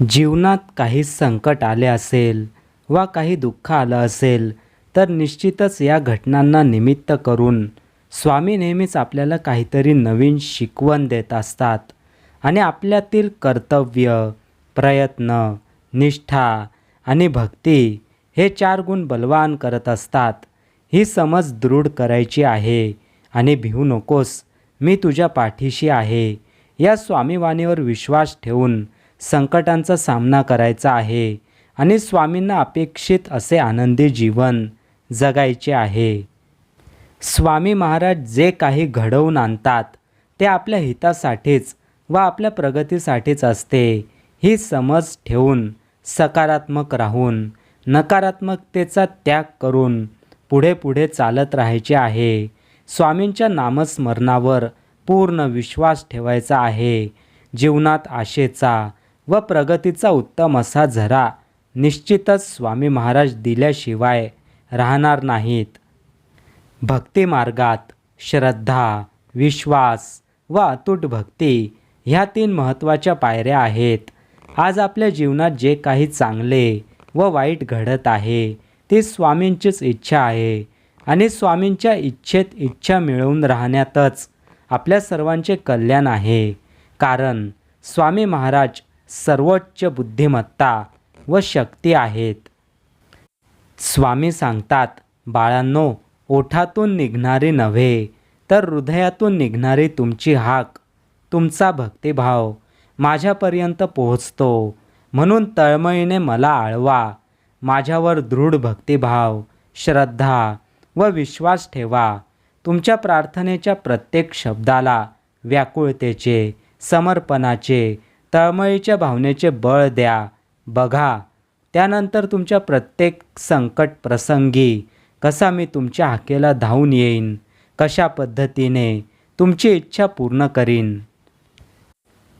जीवनात काही संकट आले असेल वा काही दुःख आलं असेल तर निश्चितच या घटनांना निमित्त करून स्वामी नेहमीच आपल्याला काहीतरी नवीन शिकवण देत असतात आणि आपल्यातील कर्तव्य प्रयत्न निष्ठा आणि भक्ती हे चार गुण बलवान करत असतात. ही समज दृढ करायची आहे आणि भिवू नकोस मी तुझ्या पाठीशी आहे. या स्वामीवाणीवर विश्वास ठेवून संकटांचा सामना करायचा आहे आणि स्वामींना अपेक्षित असे आनंदी जीवन जगायचे आहे. स्वामी महाराज जे काही घडवून आणतात ते आपल्या हितासाठीच व आपल्या प्रगतीसाठीच असते ही समज ठेवून सकारात्मक राहून नकारात्मकतेचा त्याग करून पुढे पुढे चालत राहायचे आहे. स्वामींच्या नामस्मरणावर पूर्ण विश्वास ठेवायचा आहे. जीवनात आशेचा व प्रगतीचा उत्तम असा झरा निश्चितच स्वामी महाराज दिल्याशिवाय राहणार नाहीत. भक्ती मार्गात श्रद्धा विश्वास व अतूट भक्ती ह्या तीन महत्त्वाच्या पायऱ्या आहेत. आज आपल्या जीवनात जे काही चांगले व वाईट घडत आहे ती स्वामींचीच इच्छा आहे आणि स्वामींच्या इच्छेत इच्छा मिळवून राहण्यातच आपल्या सर्वांचे कल्याण आहे. कारण स्वामी महाराज सर्वोच्च बुद्धिमत्ता व शक्ती आहेत. स्वामी सांगतात बाळांनो ओठातून निघणारे नव्हे तर हृदयातून निघणारी तुमची हाक तुमचा भक्तिभाव माझ्यापर्यंत पोहोचतो. म्हणून तळमळीने मला आळवा. माझ्यावर दृढ भक्तिभाव श्रद्धा व विश्वास ठेवा. तुमच्या प्रार्थनेच्या प्रत्येक शब्दाला व्याकुळतेचे समर्पणाचे तळमळीच्या भावनेचे बळ द्या. बघा त्यानंतर तुमच्या प्रत्येक संकट प्रसंगी कसा मी तुमच्या हाकेला धावून येईन कशा पद्धतीने तुमची इच्छा पूर्ण करीन.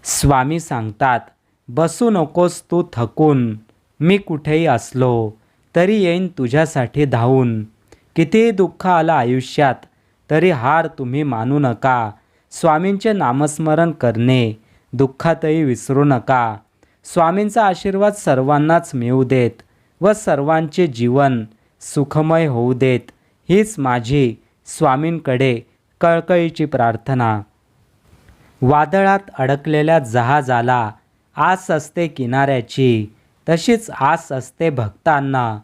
स्वामी सांगतात बसू नकोस तू थकून मी कुठेही असलो तरी येईन तुझ्यासाठी धावून. कितीही दुःख आलं आयुष्यात तरी हार तुम्ही मानू नका. स्वामींचे नामस्मरण करणे दुःखातही विसरू नका. स्वामींचा आशीर्वाद सर्वांनाच मिळू देत व सर्वांचे जीवन सुखमय होऊ देत हीच माझी स्वामींकडे कळकळीची प्रार्थना. वादळात अडकलेल्या जहाजाला आस असते किनाऱ्याची तशीच आस असते भक्तांना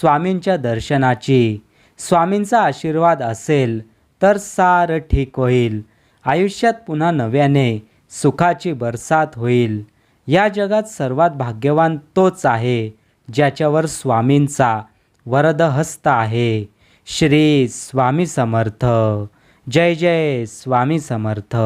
स्वामींच्या दर्शनाची. स्वामींचा आशीर्वाद असेल तर सारं ठीक होईल. आयुष्यात पुन्हा नव्याने सुखाची बरसात होईल. या जगात सर्वात भाग्यवान तोच आहे ज्याच्यावर स्वामींचा वरदहस्त आहे. श्री स्वामी समर्थ. जय जय स्वामी समर्थ.